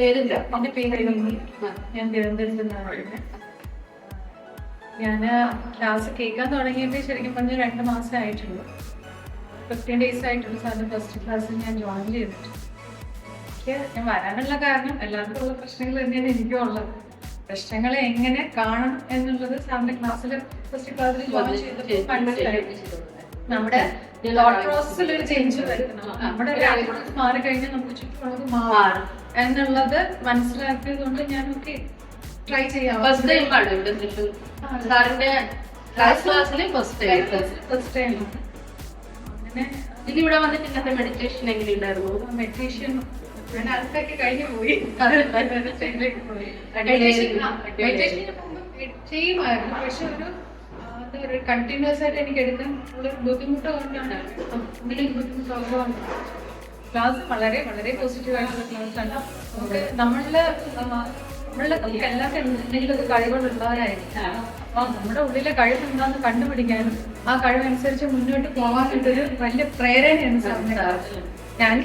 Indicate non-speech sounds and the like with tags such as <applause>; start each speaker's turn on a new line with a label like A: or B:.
A: പേരില്ല.
B: എന്റെ പേര്. ഞാൻ തിരുവനന്തപുരത്ത് നിന്നാണ് ഞാൻ ക്ലാസ് കേൾക്കാൻ തുടങ്ങിയിട്ട് ശരിക്കും പറഞ്ഞാൽ രണ്ട് മാസം ആയിട്ടുള്ളൂ. ഫിഫ്റ്റീൻ ഡേയ്സ് ആയിട്ടുള്ളൂ സാറിന് ഫസ്റ്റ് ക്ലാസ്സിൽ ഞാൻ ജോയിൻ ചെയ്തിട്ട്. എനിക്ക് ഞാൻ വരാനുള്ള കാരണം എല്ലാവർക്കും ഉള്ള പ്രശ്നങ്ങൾ തന്നെയാണ് എനിക്കും ഉള്ളത്. പ്രശ്നങ്ങളെ എങ്ങനെ കാണണം എന്നുള്ളത് സാറിന്റെ ക്ലാസ്സിൽ ഫസ്റ്റ് ക്ലാസ്സിൽ ജോയിൻ ചെയ്തപ്പോൾ മനസ്സിലായി നമ്മുടെ തോട്ട് പ്രോസസ്സിൽ ഒരു ചേഞ്ച് വരുത്തണം നമ്മുടെ മാറി കഴിഞ്ഞാൽ നമുക്ക് ചുറ്റുമുള്ളത് മാറും. എന്നുള്ളത് മനസ്സിലാക്കിയത് കൊണ്ട് ഞാൻ ഒക്കെ ട്രൈ ചെയ്യാം
A: ഫസ്റ്റ് ടൈം ആണ് ഇവിടെ തൃശ്ശൂർ സാറിന്റെ ക്ലാസ് ക്ലാസ്സിൽ ഫസ്റ്റ് ടൈം
B: ഫസ്റ്റ് ടൈം അങ്ങനെ
A: ഇനി ഇവിടെ വന്നിട്ട് ഇന്നത്തെ മെഡിറ്റേഷൻ എങ്ങനെയുണ്ടായിരുന്നു?
B: മെഡിറ്റേഷൻ ഞാൻ അതൊക്കെ കഴിഞ്ഞു പോയി. <laughs> മെഡിറ്റേഷനിലേക്ക് പോയി.
A: അടിപൊളിയായിരുന്നു.
B: മെഡിറ്റേഷൻ ചെയ്യുമായിരുന്നു. പക്ഷെ ഒരു എന്താ കണ്ടിന്യൂസ് ആയിട്ട് എനിക്ക് എടുക്കാൻ ഉള്ള ബുദ്ധിമുട്ട് കൊണ്ടാണ് അങ്ങനെ ബുദ്ധിമുട്ടുള്ളതാണ് ക്ലാസ് വളരെ വളരെ പോസിറ്റീവ് ആയിട്ടുള്ള ക്ലാസ് ആണ്. നമുക്ക് നമ്മളിൽ നമ്മളുടെ നമുക്ക് എല്ലാവർക്കും ഒരു കഴിവുകളുള്ളവരായിരിക്കും. ആ നമ്മുടെ ഉള്ളിലെ കഴിവ് എന്താണെന്ന് കണ്ടുപിടിക്കാനും ആ കഴിവനുസരിച്ച് മുന്നോട്ട് പോകാനായിട്ടൊരു വലിയ പ്രേരണയാണ് സാറിന്. ഞാൻ